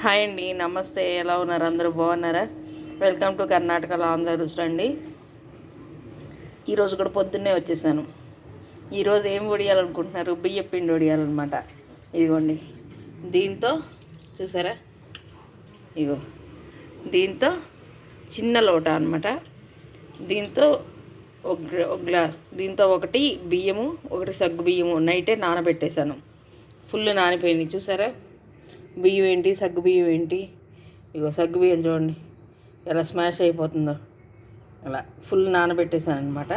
Hi అండి నమస్తే. ఎలా ఉన్నారు? అందరూ బాగున్నారా? వెల్కమ్ టు కర్ణాటక ఆంధ్ర రుచులు అండి. ఈరోజు కూడా పొద్దున్నే వచ్చేసాను. ఈరోజు ఏం వడియాలనుకుంటున్నారు బియ్య పిండి వడియాలన్నమాట ఇదిగోండి. దీంతో చూసారా? ఇగో. దీంతో చిన్న లోట అనమాట దీంతో ఒక ఒక గ్లాస్ దీంతో ఒకటి బియ్యము ఒకటి సగ్గు బియ్యము నైటే నానబెట్టేశాను. ఫుల్ నానిపోయింది. చూసారా? బియ్యం ఏంటి? సగ్గు బియ్యం ఏంటి? ఇగో సగ్గు బియ్యం చూడండి. ఎలా స్మాష్ అయిపోతుందో. అలా ఫుల్ నానబెట్టేసాను అనమాట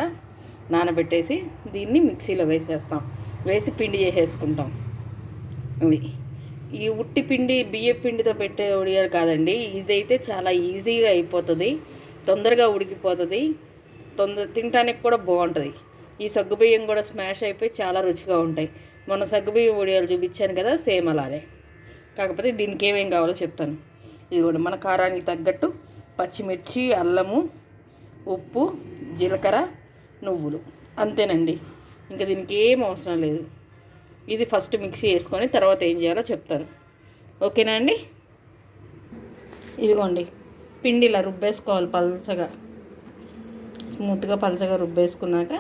నానబెట్టేసి దీన్ని మిక్సీలో వేసేస్తాం. వేసి పిండి చేసేసుకుంటాం. ఇది ఈ ఉట్టి పిండి బియ్య పిండితో పెట్టే ఉడియాలు కాదండి. ఇదైతే చాలా ఈజీగా అయిపోతుంది. తొందరగా ఉడికిపోతుంది. తొందర తినడానికి కూడా బాగుంటుంది. ఈ సగ్గుబియ్యం కూడా స్మాష్ అయిపోయి చాలా రుచిగా ఉంటాయి. మొన్న సగ్గుబియ్యం ఉడియాలు చూపించాను కదా సేమ్ అలానే. కాకపోతే దీనికి ఏమేం కావాలో చెప్తాను. ఇది కూడా మన కారానికి తగ్గట్టు పచ్చిమిర్చి అల్లము ఉప్పు జీలకర్ర నువ్వులు. అంతేనండి. ఇంకా దీనికి ఏం అవసరం లేదు. ఇది ఫస్ట్ మిక్సీ వేసుకొని తర్వాత ఏం చేయాలో చెప్తాను. ఓకేనా అండి? ఇదిగోండి పిండి ఇలా రుబ్బేసుకోవాలి పల్చగా. స్మూత్గా పలచగా రుబ్బేసుకున్నాక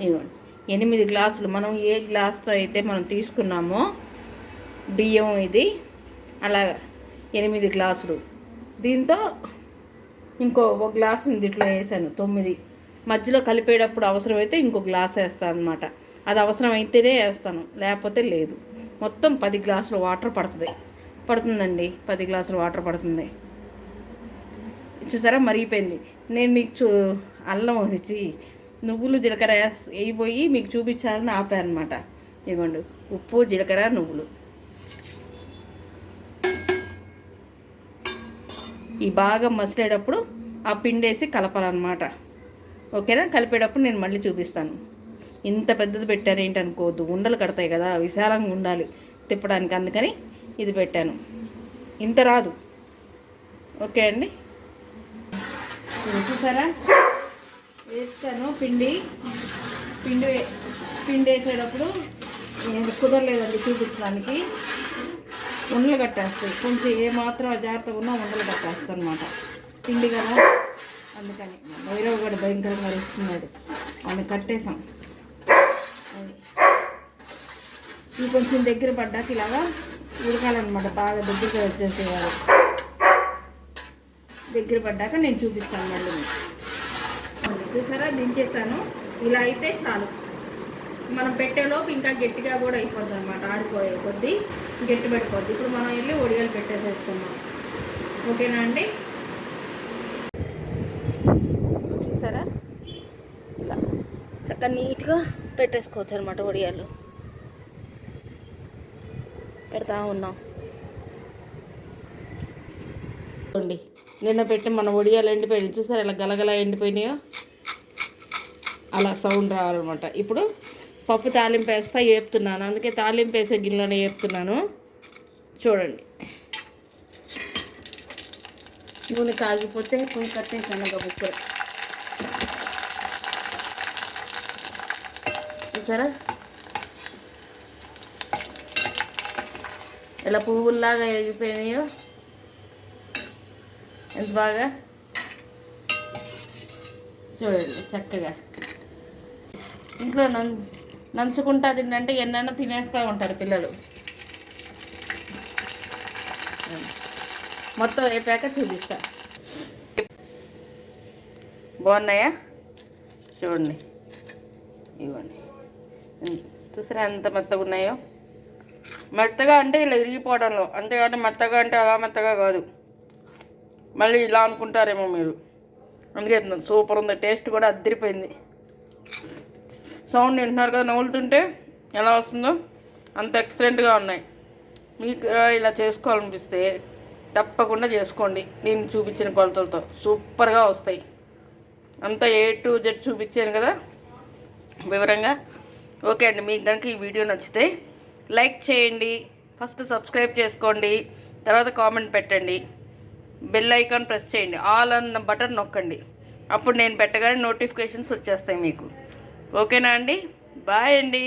ఇదిగోండి ఎనిమిది గ్లాసులు మనం ఏ గ్లాస్తో అయితే మనం తీసుకున్నామో బియ్యం ఇది అలా ఎనిమిది గ్లాసులు. దీంతో ఇంకో ఒక గ్లాస్ దీంట్లో వేసాను తొమ్మిది. మధ్యలో కలిపేటప్పుడు అవసరమైతే ఇంకో గ్లాస్ వేస్తాను అనమాట అది అవసరం అయితేనే వేస్తాను లేకపోతే లేదు. మొత్తం పది గ్లాసులు వాటర్ పడుతుంది. పడుతుందండి పది గ్లాసులు వాటర్ పడుతుంది. చూసారా మరిగిపోయింది. నేను మీకు చూ అల్లం ఇచ్చి నువ్వులు జీలకర్ర వేయిపోయి మీకు చూపించాలని ఆపాను అనమాట ఇదిగోండి ఉప్పు జీలకర్ర నువ్వులు. ఈ బాగా మసిలేటప్పుడు ఆ పిండి వేసి కలపాలన్నమాట. ఓకేనా? కలిపేటప్పుడు నేను మళ్ళీ చూపిస్తాను. ఇంత పెద్దది పెట్టాను ఏంటి అనుకోవద్దు ఉండలు కడతాయి కదా విశాలంగా ఉండాలి తిప్పడానికి. అందుకని ఇది పెట్టాను. ఇంత రాదు. ఓకే అండి? చూసారా? వేస్తాను పిండి. పిండి పిండి వేసేటప్పుడు నేను కుదరలేదండి చూపించడానికి. ఉండలు కట్టేస్తాయి. కొంచెం ఏమాత్రం మాత్రం అజాగ్రత్తగా ఉన్నా ఉండలు కట్టేస్తాను అనమాట పిండి కదా? అందుకని భైరవ్ గడు భయంకరంగా వస్తున్నాడు వాళ్ళని కట్టేసాం ఇవి కొంచెం దగ్గర పడ్డాక ఇలాగా ఉడకాలన్నమాట. బాగా దగ్గరికి వచ్చేసేవారు. దగ్గర పడ్డాక నేను చూపిస్తాను మళ్ళీ. చూసారా? దించేస్తాను. ఇలా అయితే చాలు. మనం పెట్టేలోపు ఇంకా గట్టిగా కూడా అయిపోద్ది అనమాట ఆడిపోయే కొద్దీ గట్టి పడిపోద్ది. ఇప్పుడు మనం వెళ్ళి ఒడియాలు పెట్టేసేసుకున్నాం ఓకేనా అండి? చూసారా? ఇలా చక్కగా నీట్గా పెట్టేసుకోవచ్చు అనమాట ఒడియాలు. పెడతా ఉన్నాం. చూడండి నిన్న పెట్టి మన ఒడియాలు ఎండిపోయినాయి. చూసారా ఇలా గలగల ఎండిపోయినాయో? అలా సౌండ్ రావాలన్నమాట. ఇప్పుడు పప్పు తాలింపు వేస్తా వేపుతున్నాను అందుకే తాలింపు వేసే గిన్నెలోనే వేపుతున్నాను చూడండి. నూనె కాగిపోతే పుని కట్టేసాను ఒక బుక్క చూసారా? ఇలా పువ్వుల్లాగా ఎగిపోయినాయో? ఎంత బాగా? చూడండి చక్కగా. ఇంట్లో నన్ను నంచుకుంటా తింటే ఎన్నైనా తినేస్తూ ఉంటారు పిల్లలు. మొత్తం అయిపోయాక చూపిస్తా. బాగున్నాయా? చూడండి. ఇవ్వండి. చూసారా ఎంత మెత్తగా ఉన్నాయో? మెత్తగా అంటే ఇలా ఇరిగిపోవడంలో అంతేగాని మెత్తగా అంటే అలా మెత్తగా కాదు. మళ్ళీ ఇలా అనుకుంటారేమో మీరు. అందుకే సూపర్ ఉంది. టేస్ట్ కూడా అద్దరిపోయింది. సౌండ్ వింటున్నారు కదా నవ్వులుతుంటే ఎలా వస్తుందో? అంత ఎక్సలెంట్గా ఉన్నాయి. మీకు ఇలా చేసుకోవాలనిపిస్తే తప్పకుండా చేసుకోండి. నేను చూపించిన కొలతలతో సూపర్గా వస్తాయి. అంతా ఏ టు జెడ్ చూపించాను కదా వివరంగా. ఓకే అండి మీకు కనుక ఈ వీడియో నచ్చితే లైక్ చేయండి ఫస్ట్ సబ్స్క్రైబ్ చేసుకోండి తర్వాత కామెంట్ పెట్టండి బెల్ ఐకాన్ ప్రెస్ చేయండి ఆల్ అన్న బటన్ నొక్కండి. అప్పుడు నేను పెట్టగానే నోటిఫికేషన్స్ వచ్చేస్తాయి మీకు. ఓకేనా అండి? బాయ్ అండి.